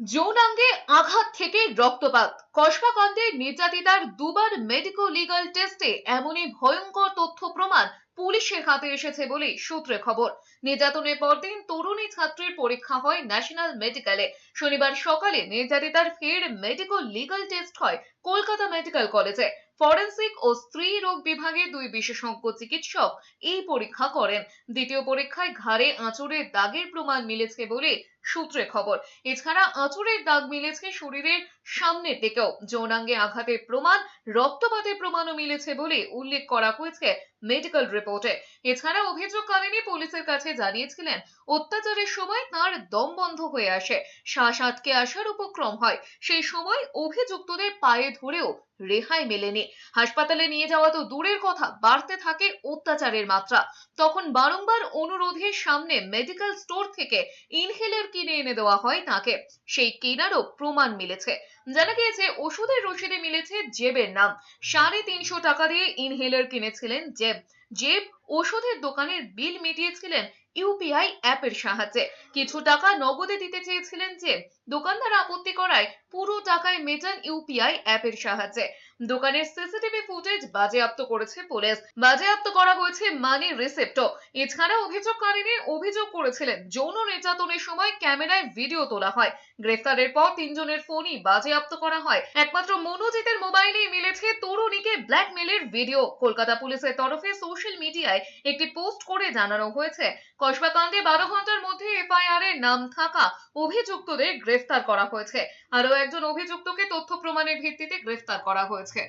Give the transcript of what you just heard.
যৌনাঙ্গে আঘাত থেকে রক্তপাত। কসবাকাণ্ডের নির্যাতিতার দুবার মেডিকো লিগাল টেস্টে এমনই ভয়ঙ্কর তথ্য প্রমাণ পুলিশের হাতে এসেছে বলে সূত্রে খবর। নির্যাতনের পরদিন তরুণী ছাত্রীর পরীক্ষা হয় ন্যাশনাল মেডিকেলে শনিবার সকালে নির্যাতিতার ফের মেডিকো লিগাল টেস্ট হয় কলকাতা মেডিকেল কলেজে ফরেন্সিক ও স্ত্রী রোগ বিভাগে দুই বিশেষজ্ঞ চিকিৎসক এই পরীক্ষা করেন। দ্বিতীয় পরীক্ষায় ঘাড়ে আঁচড়ের দাগের প্রমাণ মিলেছে বলে সূত্রে খবর। এছাড়া আঁচড়ের দাগ মিলেছে শরীরের সামনের দিকেও। যৌনাঙ্গে আঘাতের প্রমাণ, রক্তপাতের প্রমাণও মিলেছে বলে উল্লেখ করা হয়েছে মেডিকেল রিপোর্টে এছাড়া অভিযোগকারিনী পুলিশের কাছে জানিয়েছিলেন, অত্যাচারের সময় তার দম বন্ধ হয়ে আসে। শ্বাস আটকে আসার উপক্রম হয়। সেই সময় অভিযুক্তদের পায়ে ধরেও রেহাই মেলেনি। হাসপাতালে নিয়ে যাওয়া তো দূরের কথা, বাড়তে থাকে অত্যাচারের মাত্রা। তখন বারংবার অনুরোধের সামনে মেডিকেল স্টোর থেকে ইনহেলার কিনে এনে দেওয়া হয় তাকে সেই কেনারও প্রমাণ মিলেছে। জানা গিয়েছে, ওষুধের রসিদে মিলেছে জেবের নাম। সাড়ে তিনশো টাকা দিয়ে ইনহেলার কিনেছিলেন জেব। জেব ওষুধের দোকানের বিল মিটিয়েছিলেন ইউপিআই অ্যাপের সাহায্যে। কিছু টাকা নগদে দিতে চেয়েছিলেন জেব। দোকানদার আপত্তি করায় পুরো টাকায় মেটান ইউপিআই অ্যাপের সাহায্যে। দোকানের সিসিটিভি ফুটেজ বাজেয়াপ্ত করেছে পুলিশ। বাজেয়াপ্ত করা হয়েছে মানি রিসিপ্টও। এছাড়া অভিযোগকারিনী অভিযোগ করেছিলেন, যৌন নির্যাতনের সময় ক্যামেরায় ভিডিও তোলা হয়। গ্রেফতারের পর তিনজনের ফোনই বাজেয়াপ্ত করা হয়। একমাত্র মনোজিতের মোবাইলেই মিলেছে তরুণীকে ব্ল্যাকমেলের ভিডিও। কলকাতা পুলিশের তরফে সোশ্যাল মিডিয়ায় একটি পোস্ট করে জানানো হয়েছে। কসবাকাণ্ডে বারো ঘণ্টার মধ্যে এফআইআর এর নাম থাকা অভিযুক্তদের গ্রেফতার করা হয়েছে। আরও একজন অভিযুক্তকে তথ্য প্রমাণের ভিত্তিতে গ্রেফতার করা হয়েছে।